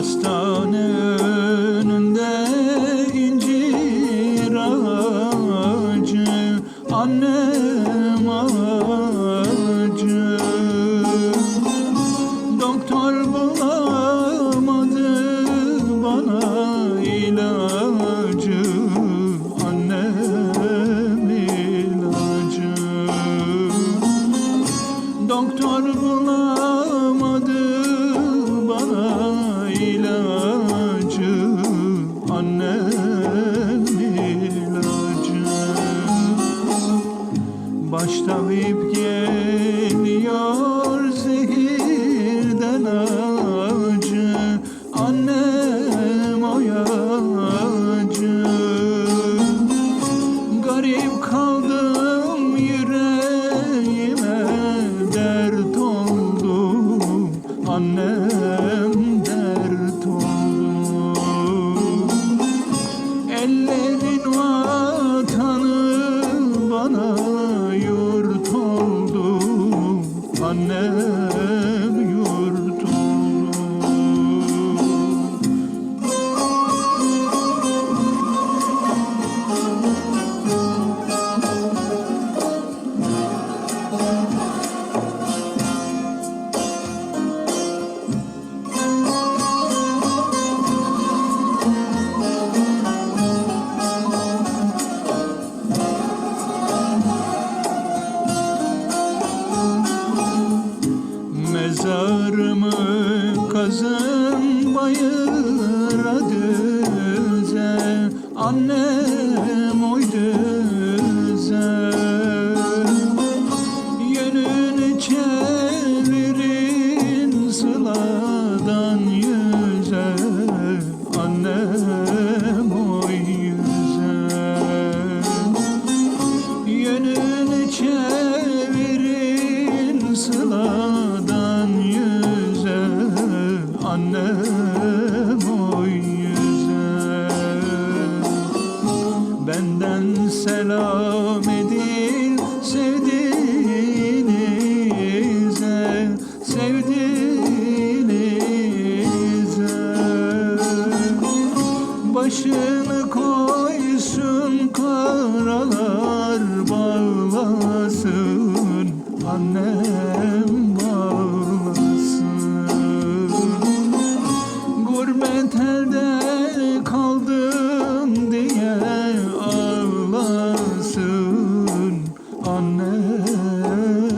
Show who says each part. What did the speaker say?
Speaker 1: Hastane önünde incir ağacı Annem acı Doktor bulamadı bana ilacı Annem ilacı. Doktor bulamadı sorrir annem oy güzel Benden selam edin sevdiğinize Sevdiğinize. Başını koysun karalar bağlasın. Annem mm -hmm.